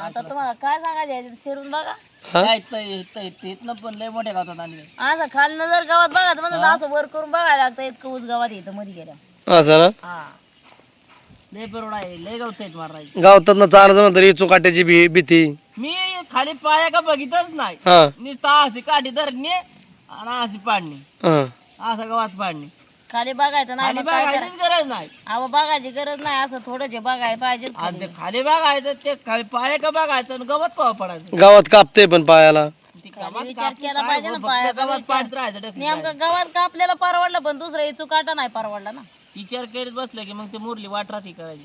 आता तुम्हाला काय सांगायचं शिरून बघा. हा? पण लय मोठ्या गावात आणले. असं खालनं जर गावात बघा तर असं वर करून बघायला लागतं इतकं उस गावात येतं मध्ये गेल्या असं ना? हा. लय बरोड आहे लय गवत आहेत मारायचे गावतात चालत म्हणतं रे चुकाट्याची भी भीती. मी खाली पाया का बघितच नाही. हा. नुसतं अशी काठी धरणे आणि अशी पाडणी. हा. असं गावात पाडणी. खाली बघायचं नाही खाली मग काय बघायचीच गरज नाही? अहो बघायची गरज नाही असं थोडं जे बघायला पाहिजे आणि ते खाली बघायचं ते खाली पाया का बघायचं आणि गवत कवा पडायचं? गावात कापते पण पायाला. ती गावात विचार केला काय पाहिजे ना फक्त पायाचा गावात विचार. पाडत राहायचं डकलीत नेमकं गावात का आपल्याला परवडलं पण दुसरं इचू काटा नाही परवडला ना. विचार करीत बसलं की मग ते मुरली वाट राहते करायची.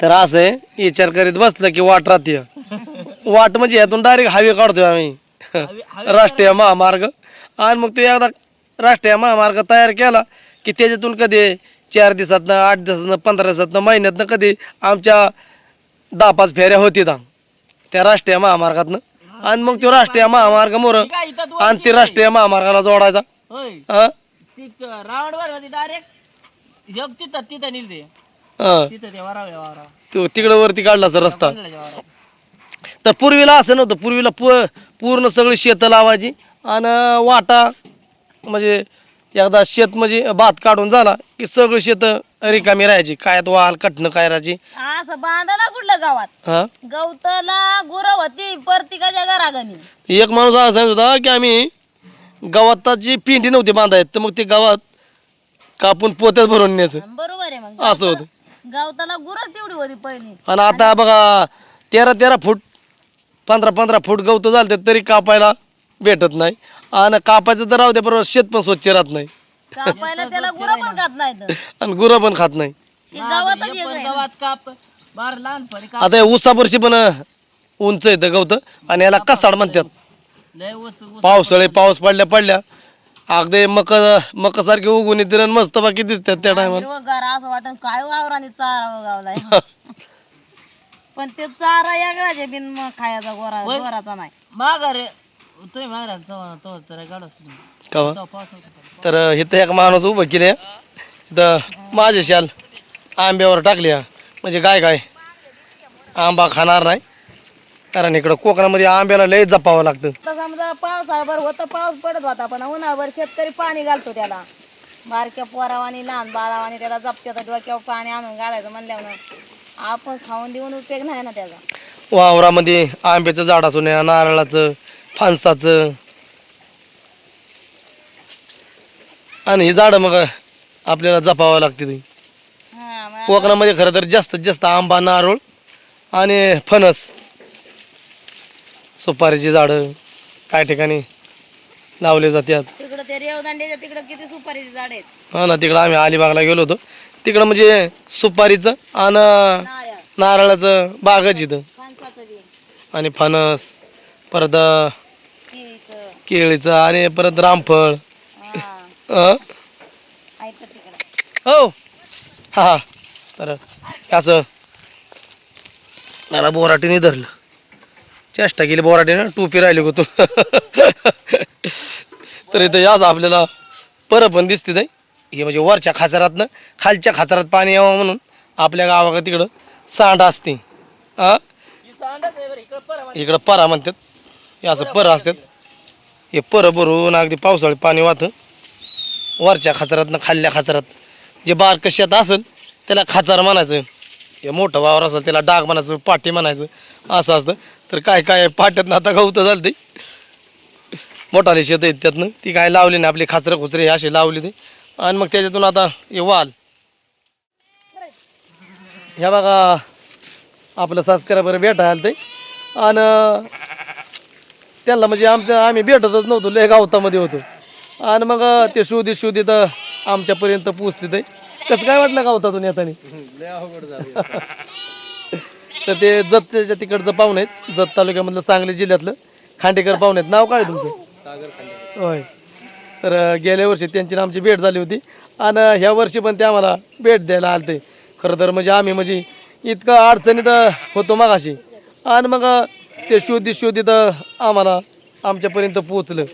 तर असं आहे विचार करीत बसलं की वाट राहते वाट म्हणजे यातून डायरेक्ट हायवे काढतोय आम्ही. हवी- हवी राष्ट्रीय महामार्ग. आणि मग तो एकदा राष्ट्रीय महामार्ग तयार केला की त्याच्यातून कधी चार दिवसातनं आठ दिवसातनं पंधरा दिवसातनं महिन्यातनं कधी आमच्या दहा पाच फेऱ्या होती त्या राष्ट्रीय महामार्गातनं. आणि मग तो राष्ट्रीय महामार्ग मोर आणि ते राष्ट्रीय महामार्गाला जोडायचा. हा? ती हा. तिकडं वरती काढला सर रस्ता. तर पूर्वीला असं नव्हतं. पूर्वीला पूर्ण सगळी शेतं लावायची. आणि वाटा म्हणजे एकदा शेत म्हणजे भात काढून झाला की सगळी शेतं रिकामी राहायची. कायात वाल कटणं कायराची असं बांधा ना कुठलं गावात? हा? गवताला गुरं होती प्रत्येकाच्या घरागणी एक माणूस असा सांगत होता की आम्ही गवताची पिंडी नव्हती बांधायत तर मग ते गावात कापून पोत्यात भरून न्यायचं. बरोबर आहे मग. असं होतं. गावताला गुरच तेवढी होती पहिली. आणि आता बघा तेरा तेरा फूट पंधरा पंधरा फूट गवत झालं तरी कापायला भेटत नाही. आणि कापायचं तर राहू दे बरोबर शेत पण स्वच्छ राहत नाही. कापायला त्याला गुरं पण खात नाहीत आणि गुरं पण खात नाही. ते गावातच एक पण आहे. गावात काप बार लहानपणी काप. आता हे ऊसावरची पण उंच येतं गवत. आणि याला कसाड म्हणतात. लय पावसाळे पाऊस पडल्या पडल्या. अगदी मक मकासारखे उगून आणि मस्त बाकी दिसतात त्या टायमाला. हिरवंगार असं वाटत काय वावराने चारा गावलाय पण ते चारा यागळाचे बिन मग खायचा गोरा गोराचा नाही. माघार तुम्ही माघार तो तर इथं एक माणूस उभं केले तर माझे शाल आंब्यावर टाकली म्हणजे काय काय? आंबा खाणार नाही. कारण इकडं कोकणामध्ये आंब्याला लय जपावं लागतं. आता समजा पावसाळभर होतं पाऊस पडत होता पण उन्हाळभर शेतकरी पाणी घालतो त्याला. बारक्या पोरावानी लहान बाळावानी त्याला जपत्याचं डोक्यावर पाणी आणून घालायचं म्हणल्यावर आपण खाऊन देऊन उपयोग नाही ना त्याचा. वावरामध्ये आंब्याचं झाड असू नये नारळाचं फणसाचं. आणि ही झाडं मग आपल्याला जपावं लागते ती हा कोकणामध्ये खरं तर जास्तीत जास्त आंबा नारळ आणि फणस. सुपारीची झाडं काय ठिकाणी लावले जातात. हा ना तिकडं आम्ही अलिबागला गेलो होतो. तिकडं म्हणजे सुपारीचं आणि नारळ. नारळाचं बागच इथं. आणि फणस परत केळीचं आणि परत रामफळ. हा. अं? हो. हा हा. तर असं मला बोराटीने धरलं. चेष्टा केली बोराटीनं टोपी राहिली होतो तर इथं याच आपल्याला परत पण दिसते ताई. हे म्हणजे वरच्या खाचरातनं खालच्या खाचरात पाणी यावं म्हणून आपल्या गावाकडे तिकडं सांड असते. हा ही इकडं परा म्हणतात. हे असं पर असतात. हे परभरून अगदी पावसाळी पाणी वाहतं. वरच्या खाचरातनं खाल्ल्या खाचरात जे बारकं शेत असेल त्याला खाचार म्हणायचं. हे मोठं वावर असेल त्याला डाग म्हणायचं पाटी म्हणायचं असं असतं. तर काय काय पाट्यातनं आता गवतं झालं ते मोठाले शेत आहेत त्यातनं. ती काय लावली नाही आपली खाचरं खुचरे हे असे लावले ते. आणि मग त्याच्यातून आता हे वाल. ह्या बघा आपलं सबस्क्रायबर भेटायला ते आणि त्यांना म्हणजे आमच्या आम्ही भेटतच नव्हतो लय गावतामध्ये होतो. आणि मग ते शोधित शोधित आमच्यापर्यंत पोचते ते. कसं काय वाटलं गावतातून येताना? तर ते जतच्या तिकडचं पाहुणे आहेत जत तालुक्यामधलं सांगली जिल्ह्यातलं. खांडेकर पाहुणे आहेत. नाव काय तुमचं? होय. तर गेल्या वर्षी त्यांची आमची भेट झाली होती. आणि ह्या वर्षी पण ते आम्हाला भेट द्यायला आलते. खरं तर म्हणजे आम्ही म्हणजे इतकं अडचणीत होतो मगाशी. आणि मग ते शोधित शोधित आम्हाला आमच्यापर्यंत पोचलं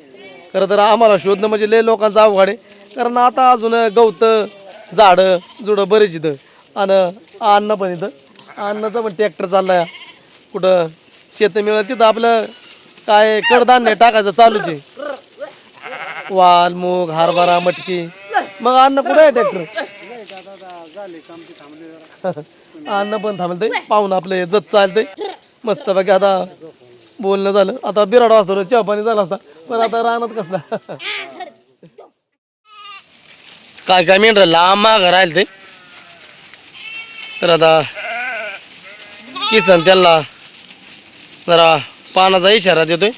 खरं तर आम्हाला शोधणं म्हणजे लय लोकांचं अवघड आहे. कारण आता अजून गवतं झाडं जुडं बरेच इथं. आणि अन्न पण इथं. अन्नाचा पण ट्रॅक्टर चाललाय. कुठं शेत मिळत तिथं आपलं काय कडधान्य टाकायचं चालूच आहे. वाल मूग हरभरा मटकी. मग अन्न कुठं आहे ट्रॅक्टर अन्न पण थांबलं पाहून आपलं हे जत चालतंय. मस्त बाकी आता बोलणं झालं. आता बिराड वाजता चहा पाणी झाला असता. पण आता राहणार कसला? काय काय मेंढर लांब मागं राहील ते. तर आता किसन त्याला जरा पानाचा इशारा देतोय.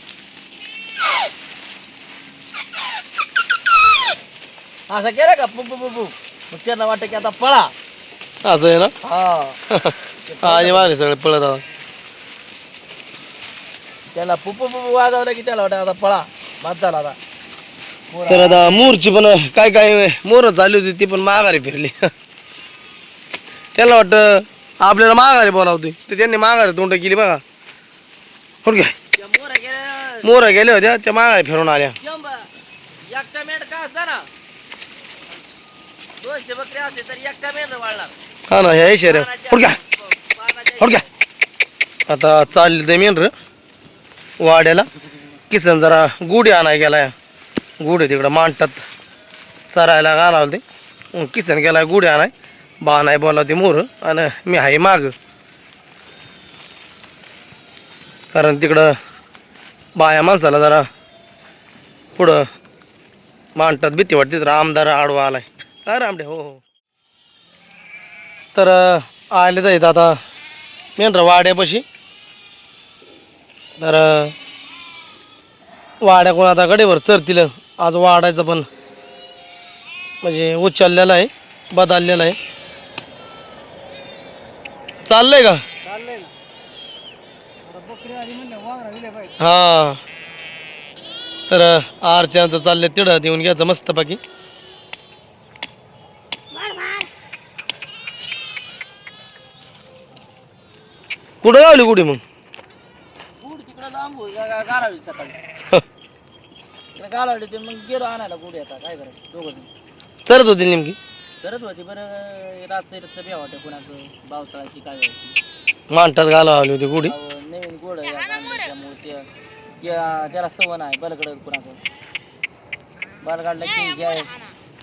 असं केलं का? पुपू पुपू मग त्यांना वाटतं की आता पळा. असं आहे ना? हा. आणि मागे सगळे पळत आता त्याला पुपू पुपू वाजवलं की त्याला वाटतं आता पळा. भात झाला आता. तर आता मोरची पण काय काय मोर चालली होती ती पण माघारी फिरली. त्याला वाटतं आपल्याला माघारी बोलावते तर त्यांनी माघारी तोंड केली बघा. हो काय त्या मोरा गेल्या मोर गेल्या होत्या त्या माघारी फिरून आल्या. शंभर एकटा मेंढ का असता ना? दोनशे बकरी असते तर एकटा मेंढ वाढणार. हा ना ह्या इशाऱ्या हो काय हो काय आता चालली ते मेन वाड्याला. किसन जरा गुढी आणाय गेलाय. गुढी तिकडं मांडतात. चरायला आला ते किसन गेला गुढी आणाय. बा नाही बोला ते मोर आणि मी आहे माग. कारण तिकडं बाया माणसाला जरा पुढं मांडतात. भीती वाटते तर आमदार आडवा आलाय. काय रामडे हो हो. तर आले जाईत आता. मेंढर वाड्यापाशी. तर वाड्या कोण आता गडीवर चरतील आज वाडायचं पण म्हणजे उचललेलं आहे बदललेलं आहे. चाललंय का? हा. तर आरच्याचं चाललंय तिडं देऊन घ्यायचं मस्त बाकी कुठं गावली कुठे मग गुड तिकडं लांब होईल गारावली सकाळी. तिकडे गालावली ते मग गेलो आणायला गुढी आता काय करायचं? दोघं जण. चरत होती नेमकी? करत होती बरं रात्री रक्त बी वाटतं कोणाचं पावसाळ्याची काय व्हायची मांडतात घालावली होती गुढी. अहो, नवीन गोड आहे आता आणलं त्यामुळे ते त्या- त्याला सवय नाही बलकडं कुणाचं. बलगाडलं की आहे.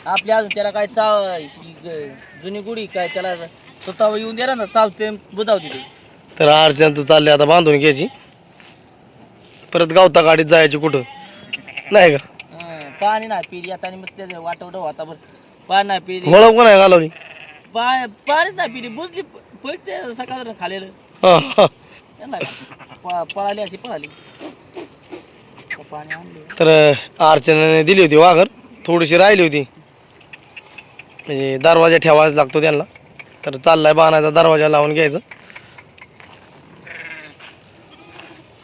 आपली अजून त्याला काय चाव ही ग- जुनी गुढी काय त्याला स्वतः येऊन दिला ना चावते बुधावते ते. तर अर्चना चालले आता बांधून घ्यायची. परत गावता गाडीत जायची कुठं? नाही का? पाणी नाही पिली आता आणि मग त्याचं वाटवड होता बरं. पाणी नाही पिली. कोण आहे घालवली? पा- पाणीच नाही पिली बुजली पळते सकाळ खालेलं. हा, हा. त्यांना काय? प- पळाली अशी पळाली. पाणी आणले. तर अर्चनाने दिली होती वाघर. थोडीशी राहिली होती. म्हणजे दरवाजा ठेवायचा लागतो त्यांना. तर चाललाय बाणाचा दरवाजा लावून घ्यायचं.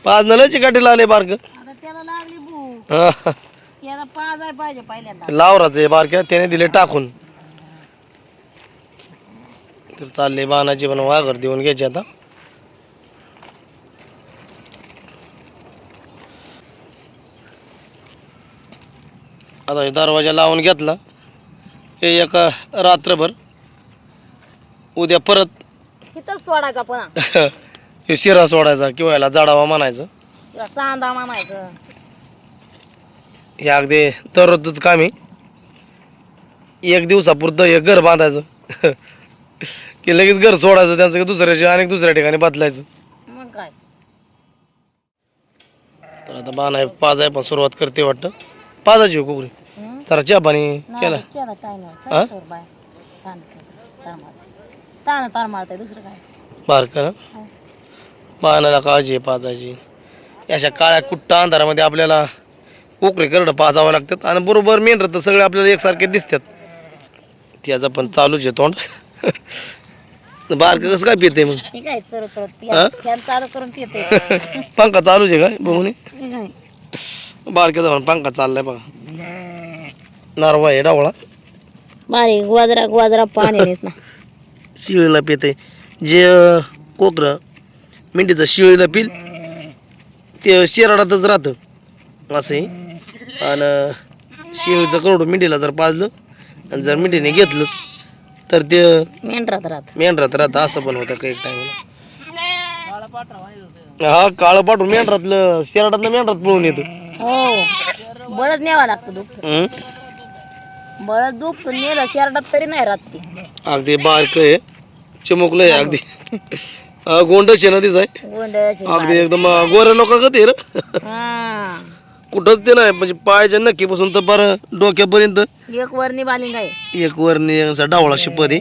पाच नल्याची गाठी लावले बारक. आता त्याला लागली भूक. त्याला पाजाय पाहिजे पहिल्यांदा. लावराचं आहे बारक्या त्याने दिले टाकून. तर चालले बाणाची पण वाघर देऊन घ्यायची आता. आता हे दरवाजा लावून घेतला. ते एका रात्रभर. उद्या परत. तिथंच सोडायचा पुन्हा? हे शिरा सोडायचा किंवा याला जाडावा म्हणायचं किंवा चांदा म्हणायचं हे अगदी दररोजच काम आहे एक दिवसापुरतं एक घर बांधायचं की लगेच घर सोडायचं त्यांचं की दुसऱ्याच्या अनेक दुसऱ्या ठिकाणी बदलायचं मग काय तर आता बाण आहे पाज आहे पण सुरुवात करते वाटतं पाजाची हो कुकरी हं? जरा चहा पाणी केला काय नाही हा? कर बाय ताण ताण दुसरं काय ना हो. पाण्याला काळजी आहे पाजायची. अशा काळ्या कुट्टा अंधारामध्ये आपल्याला कोकरे करडं पाजावं लागतात. आणि बरोबर मेन तर सगळे आपल्याला एकसारखे दिसतात. त्याचं पण चालूच आहे तोंड. बारकं कसं काय पिते मग? पंखा चालूच आहे काय? बघून काय? बारक्याचा पण पंखा चाललाय बघा. नारवा आहे डावळा. बारीक ग्वाजरा ग्वाजरा पाणी शिळीला पिते. जे कोकरं मेंढीचं शिळीला पिल. ते शिराडातच राहतं. असंही. आणि शिळीचं करोड मेंढीला जर पाजलं आणि जर मेंढीने घेतलंच तर ते मेंढरात राहत. मेंढरात राहतं. असं पण होतं काही होतं. हा काळ पाठवून मेंढरातलं शेराटातलं मेंढरात पळून येतो. हो. बळद न्यावा लागतो दुःख? बळद दुःख नेलं शेरडात तरी नाही राहत ती. अगदी बारक आहे. चिमुकलं आहे अगदी हा, गोंडच आहे. अगदी एकदम गोऱ्या लोक ते रे. कुठंच ते नाही म्हणजे पायाच्या नक्कीपासून तर बरं डोक्यापर्यंत. एक वरणी बालिंग आहे. एक वरनी यांचा डावळा शिपद आहे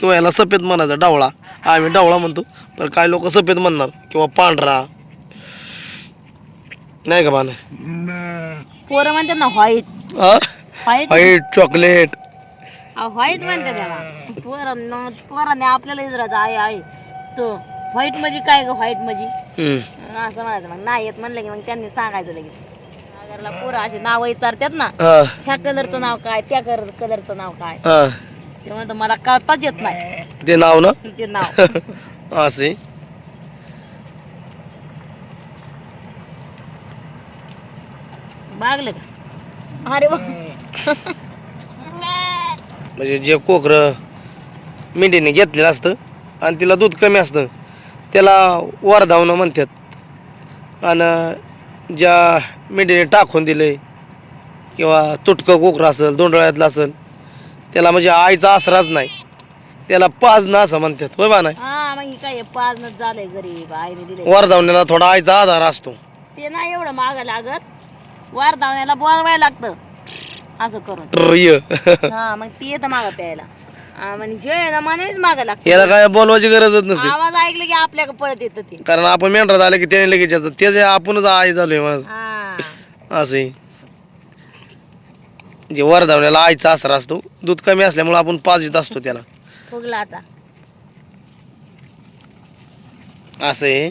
किंवा याला सफेद म्हणायचा डावळा. आम्ही डावळा म्हणतो. पण काही लोक सफेद म्हणणार किंवा पांढरा. नाही का मान पोरं म्हणतात ना व्हाईट हा? व्हाईट व्हाईट चॉकलेट व्हाईट म्हणते त्याला. पोरं पोराने आपल्याला इजरायचं आहे आहे तो व्हाईट म्हणजे काय ग व्हाईट म्हणजे असं म्हणायचं मग. नाही येत म्हणलं की मग त्यांनी सांगायचं लगेच. सागरला पोरं असे नाव विचारतात ना ह्या कलरचं नाव काय त्या कलर कलरचं नाव काय? ते म्हणतो मला कळताच येत नाही. ते नाव ना? ते नाव. असे. मागलं का? अरे म्हणजे जे कोकरं मेंढीने घेतलेलं असतं आणि तिला दूध कमी असतं. त्याला वरधावणं म्हणतात. आणि ज्या मेंढीने टाकून दिले किंवा तुटकं कोकरं असेल दोंडळ्यातलं असेल त्याला म्हणजे आईचा आसराच नाही. त्याला पाजणं असं म्हणतात होय बा नाही हा मग काय पाजनच झालंय गरीब आईने दिले वरधावण्याला थोडा आईचा आधार असतो. ते नाही एवढं माग लागत. वार धावण्याला बोलवायला लागतं. असं करून. ट्रय हा मग ती येतं माग प्यायला. म्हणजे आहे माग लागतं. याला काय बोलवायची गरजच नसते. आवाज ऐकलं की आपल्याकडे पळत येतं ते. कारण आपण मेंढरात आले की त्याने लगेच येतात ते जे आपणच आई झालोय माझं हा. असे जे वरधावण्याला आईचा आसरा असतो दूध कमी असल्यामुळे आपण पाजित असतो त्याला. फुगला आता. असे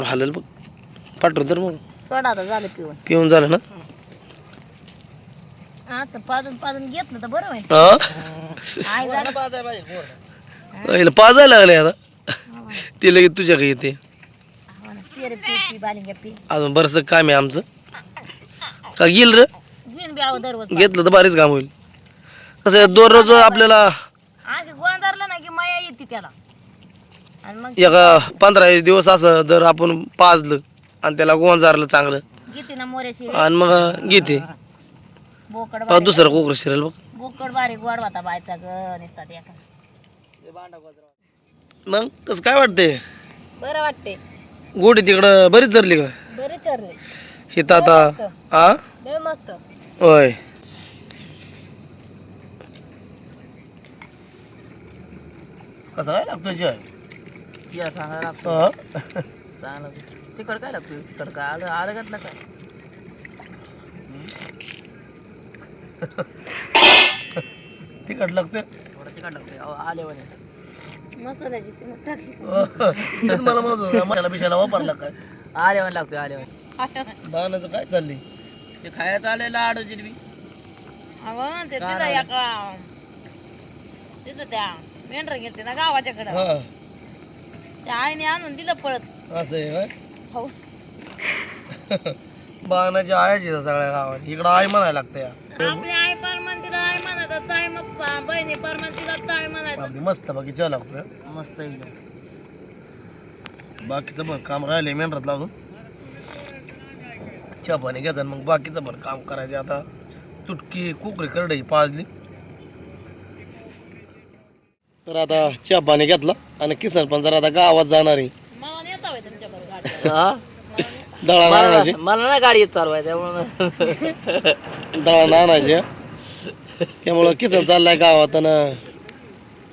हालेल बघ. पाठू तर मग. सोडा आता झालं पिऊन. पिऊन झालं ना? असं पाजून पाजून घेतलं तर बरं होईल. हा? आई झालं हिला पाजायला लागले आता. ते लगेच तुझ्याकडे येते. हा ना, पी रे पी पी बालिंग्या पी अजून बरंच काम आहे आमचं. का गेल रे? घेऊन बी आहो दररोज घेतलं तर भारीच काम होईल. कसं आहे, दररोज आपल्याला अशी गोंधारलं ना की माया येते त्याला. आणि मग एका पंधरा एक दिवस असं जर आपण पाजलं आणि त्याला गोंजारलं चांगलं. घेते ना मोऱ्याशी. आणि मग घेते. बोकड अहो, बारीक दुसरं कोकर शिरेल बघ. बोकड बारीक बायचा ग निसतात एका मग कसं काय वाटतंय? बरं वाटते गोडी तिकडं बरीच धरली का? बरे करले हिथं आता हा लय मस्त. होय. कसं काय लागतं जेवाय या सांगायला लागतो हा? चांगलं. तिकड काय लागतो तिकड काय आलं आलं घातलं काय? तिखट लागतं थोडं तिकड लागतो आले म्हणे. मसाल्याची चिमट टाकली. तेच मला म्हणत होतं मसाला बिशाला वापरला काय? आले म्हणे लागतोय आले म्हणे. बाणाचं काय चाललंय? ते खायचं आले लाडू जिलबी. अगं ते काय तिथं नाही. एका तिथं त्या मेंढर घेते ना गावाच्याकडं. हा. त्या आईने आणून दिलं पळत. असं आहे होय? हो. बाणाची आयाची सगळ्या गावात. इकडं आई म्हणायला लागतं या. आपली आई परमान तिला आई म्हणायचं ताई मग पा- बहिणी परमान तिला ताई म्हणायचं. आपली मस्त बाकी लागतोय मस्त एकदम बाकीचं पण काम राहिले मेंढरात लावून. चहा पाणी घ्यायचं आणि मग बाकीचं पण काम करायचं आता. तुटकी कुकरी करडई पाजली. तर आता चहा पाणी घेतला आणि किसन पण जरा आता गावात जाणार आहे. होय गाडी हा? आणायचे? मला नाही गाडी येत चालवाय त्यामुळं दळण आणायचे त्यामुळं किसन चाललाय गावात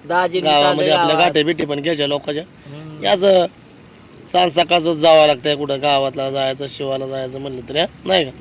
दाजी गावामध्ये आपल्या गाठे बिटी पण घ्यायच्या लोकांच्या. याच सांज सकाळच जावं लागतंय कुठं गावातला जायचं शिवाला जायचं म्हणलं तरी? नाही का?